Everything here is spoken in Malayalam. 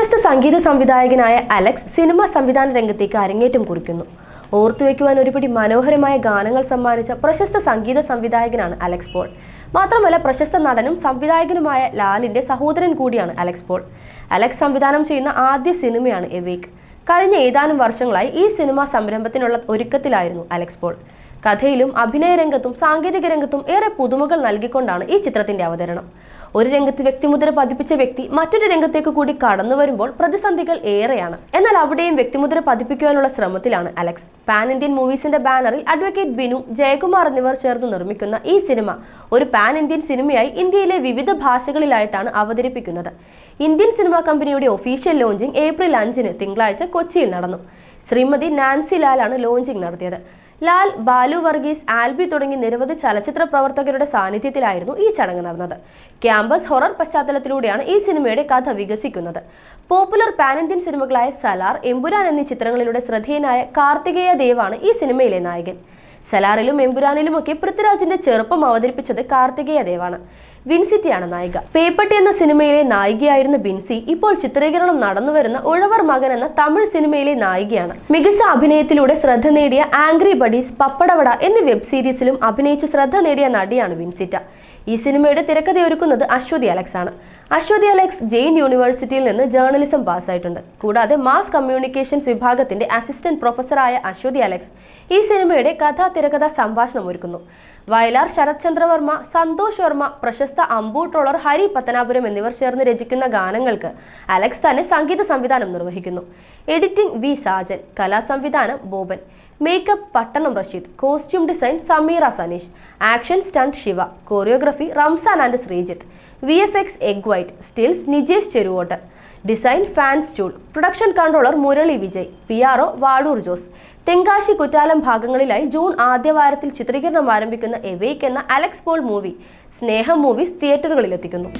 പ്രശസ്ത സംഗീത സംവിധായകനായ അലക്സ് സിനിമ സംവിധാന രംഗത്തേക്ക് അരങ്ങേറ്റം കുറിക്കുന്നു. ഓർത്തുവെക്കുവാൻ ഒരുപിടി മനോഹരമായ ഗാനങ്ങൾ സമ്മാനിച്ച പ്രശസ്ത സംഗീത സംവിധായകനാണ് അലക്സ് പോൾ. മാത്രമല്ല പ്രശസ്ത നടനും സംവിധായകനുമായ ലാലിന്റെ സഹോദരൻ കൂടിയാണ് അലക്സ് പോൾ. അലക്സ് സംവിധാനം ചെയ്യുന്ന ആദ്യ സിനിമയാണ് എവേക്ക് കഴിഞ്ഞ ഏതാനും വർഷങ്ങളായി ഈ സിനിമാ സംരംഭത്തിനുള്ള ഒരുക്കത്തിലായിരുന്നു അലക്സ് പോൾ. കഥയിലും അഭിനയ രംഗത്തും സാങ്കേതിക രംഗത്തും ഏറെ പുതുമകൾ നൽകിക്കൊണ്ടാണ് ഈ ചിത്രത്തിന്റെ അവതരണം. ഒരു രംഗത്ത് വ്യക്തിമുദ്ര പതിപ്പിച്ച വ്യക്തി മറ്റൊരു രംഗത്തേക്ക് കൂടി കടന്നു വരുമ്പോൾ പ്രതിസന്ധികൾ ഏറെയാണ്. എന്നാൽ അവിടെയും വ്യക്തിമുദ്ര പതിപ്പിക്കുവാനുള്ള ശ്രമത്തിലാണ് അലക്സ്. പാൻ ഇന്ത്യൻ മൂവീസിന്റെ ബാനറിൽ അഡ്വക്കേറ്റ് ബിനു ജയകുമാർ എന്നിവർ ചേർന്ന് നിർമ്മിക്കുന്ന ഈ സിനിമ ഒരു പാൻ ഇന്ത്യൻ സിനിമയായി ഇന്ത്യയിലെ വിവിധ ഭാഷകളിലായിട്ടാണ് അവതരിപ്പിക്കുന്നത്. ഇന്ത്യൻ സിനിമാ കമ്പനിയുടെ ഒഫീഷ്യൽ ലോഞ്ചിങ് ഏപ്രിൽ അഞ്ചിന് തിങ്കളാഴ്ച കൊച്ചിയിൽ നടന്നു. ശ്രീമതി നാൻസി ലാലാണ് ലോഞ്ചിങ് നടത്തിയത്. ലാൽ ബാലു വർഗീസ് ആൽബി തുടങ്ങി നിരവധി ചലച്ചിത്ര പ്രവർത്തകരുടെ സാന്നിധ്യത്തിലായിരുന്നു ഈ ചടങ്ങ് നടന്നത്. ക്യാമ്പസ് ഹൊറർ പശ്ചാത്തലത്തിലൂടെയാണ് ഈ സിനിമയുടെ കഥ വികസിക്കുന്നത്. പോപ്പുലർ പാൻ ഇന്ത്യൻ സിനിമകളായ സലാർ എമ്പുരാൻ എന്നീ ചിത്രങ്ങളിലൂടെ ശ്രദ്ധേയനായ കാർത്തികേയ ദേവാണ് ഈ സിനിമയിലെ നായകൻ. സലാറിലും എമ്പുരാനിലുമൊക്കെ പൃഥ്വിരാജിന്റെ ചെറുപ്പം അവതരിപ്പിച്ചത് കാർത്തികേയ ദേവാണ്. വിൻസിറ്റിയാണ് നായിക. പേപ്പട്ടി എന്ന സിനിമയിലെ നായികയായിരുന്ന ബിൻസി ഇപ്പോൾ ചിത്രീകരണം നടന്നുവരുന്ന ഉഴവർ മകൻ എന്ന തമിഴ് സിനിമയിലെ നായികയാണ്. മികച്ച അഭിനയത്തിലൂടെ ശ്രദ്ധ നേടിയ ആംഗ്രി ബഡീസ് പപ്പടവട എന്നീ വെബ് സീരീസിലും അഭിനയിച്ച് ശ്രദ്ധ നേടിയ നടിയാണ് വിൻസിറ്റ. ഈ സിനിമയുടെ തിരക്കഥയൊരുക്കുന്നത് അശ്വതി അലക്സ് ആണ്. അശ്വതി അലക്സ് ജെയിൻ യൂണിവേഴ്സിറ്റിയിൽ നിന്ന് ജേർണലിസം പാസ്സായിട്ടുണ്ട്. കൂടാതെ മാസ് കമ്മ്യൂണിക്കേഷൻസ് വിഭാഗത്തിന്റെ അസിസ്റ്റന്റ് പ്രൊഫസറായ അശ്വതി അലക്സ് ഈ സിനിമയുടെ കഥാ തിരക്കഥ സംഭാഷണം ഒരുക്കുന്നു. വയലാർ ശരത് ചന്ദ്രവർമ്മ സന്തോഷ് വർമ്മ പ്രശസ്ത അമ്പൂ ട്രോളർ ഹരി പത്തനാപുരം എന്നിവർ ചേർന്ന് രചിക്കുന്ന ഗാനങ്ങൾക്ക് അലക്സ് തന്നെ സംഗീത സംവിധാനം നിർവഹിക്കുന്നു. Editing V Sajan കലാസംവിധാനം Boban makeup Pattanam Rasheed costume design Sameera Saneesh action stunt Shiva choreography Ramzan and Sreejith V F X egg white stills Nijesh Cheruvot design fans ചൂൾ production controller Murali Vijay P R O Vadoor Jose Tenkasi Kuttalam ഭാഗങ്ങളിലായി ജൂൺ ആദ്യവാരത്തിൽ ചിത്രീകരണം ആരംഭിക്കുന്ന എവേക്ക് എന്ന Alex Paul movie Sneham movies തിയേറ്ററുകളിലെത്തിക്കുന്നു